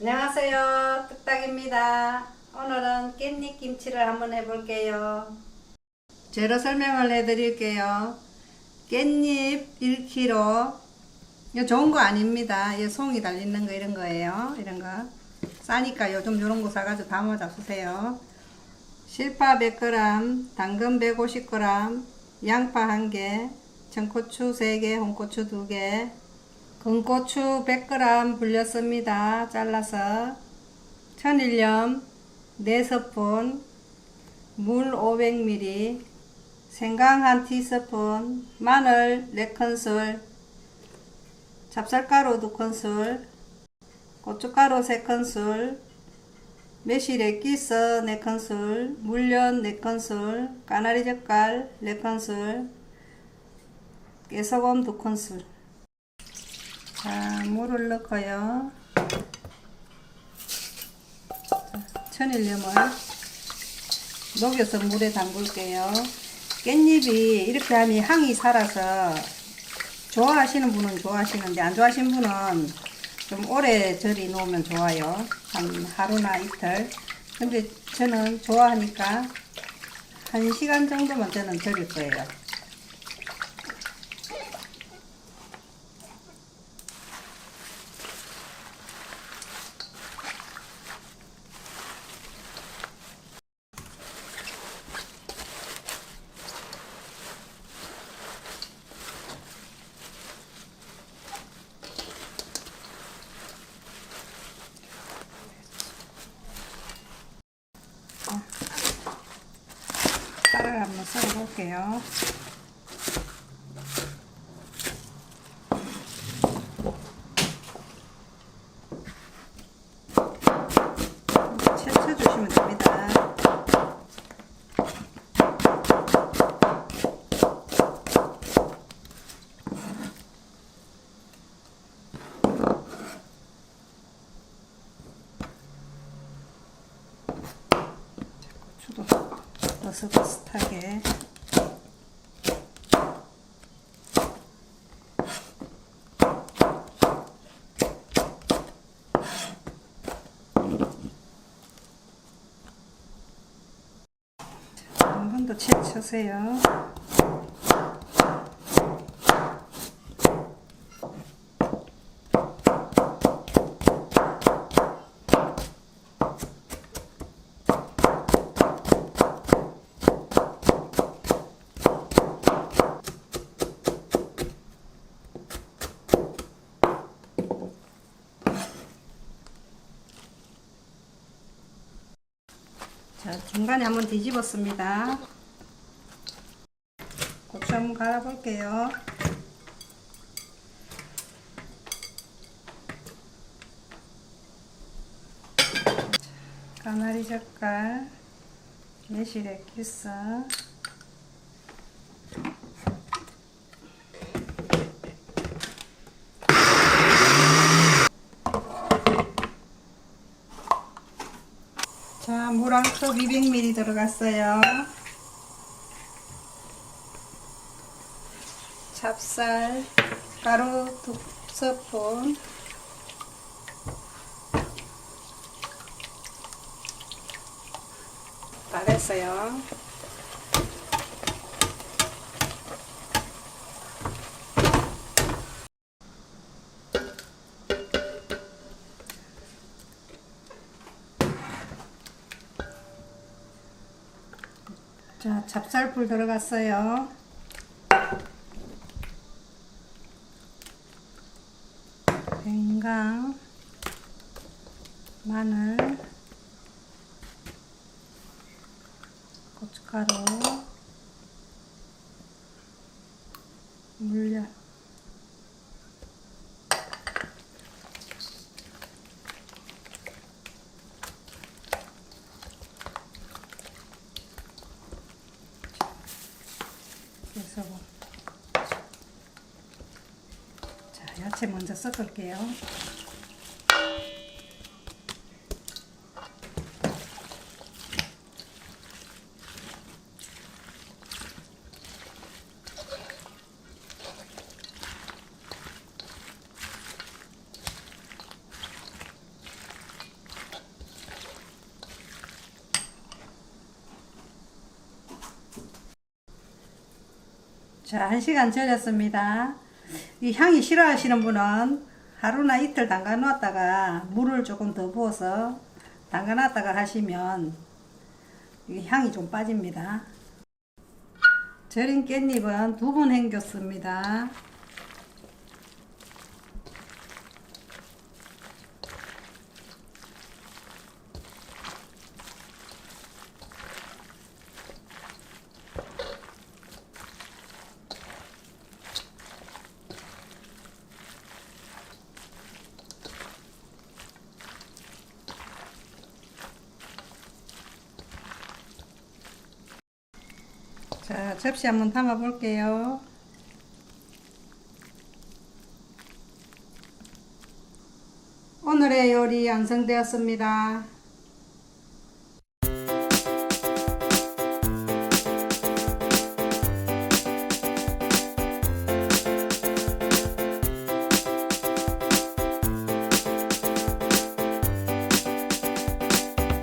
안녕하세요. 뚝딱입니다. 오늘은 깻잎 김치를 한번 해볼게요. 재료 설명을 해드릴게요. 깻잎 1kg. 이거 좋은 거 아닙니다. 이 송이 달리는 거 이런 거예요. 이런 거. 싸니까 요즘 요런 거 사가지고 담아 잡수세요. 실파 100g, 당근 150g, 양파 1개, 청고추 3개, 홍고추 2개, 건고추 100g 불렸습니다. 잘라서 천일염 4스푼 물 500ml 생강 한 티스푼 마늘 4큰술 찹쌀가루 2큰술 고춧가루 3큰술 매실 액 기스 4큰술 물엿 4큰술 까나리 젓갈 4큰술 깨소금 2큰술 자, 물을 넣고요. 자, 천일염을 녹여서 물에 담글게요. 깻잎이 이렇게 하면 향이 살아서 좋아하시는 분은 좋아하시는데 안 좋아하시는 분은 좀 오래 절이 놓으면 좋아요. 한 하루나 이틀. 근데 저는 좋아하니까 한 시간 정도만 저는 절일 거예요. 쌀을 한번 썰어 볼게요. 채쳐주시면 됩니다. 고추도 버섯버섯하게 한 번 더 채쳐세요. 자, 중간에 한번 뒤집었습니다. 고추 한번 갈아 볼게요. 까나리 젓갈, 매실 액 기스, 컵 200ml 들어갔어요. 찹쌀, 가루 두 스푼, 다 됐어요. 자, 찹쌀풀 들어갔어요. 생강, 마늘, 고춧가루, 야채 먼저 섞을게요. 자, 1시간 절였습니다. 이 향이 싫어하시는 분은 하루나 이틀 담가 놨다가 물을 조금 더 부어서 담가 놨다가 하시면 이 향이 좀 빠집니다. 절인 깻잎은 두 번 헹겼습니다. 자, 접시 한번 담아 볼게요. 오늘의 요리 완성되었습니다.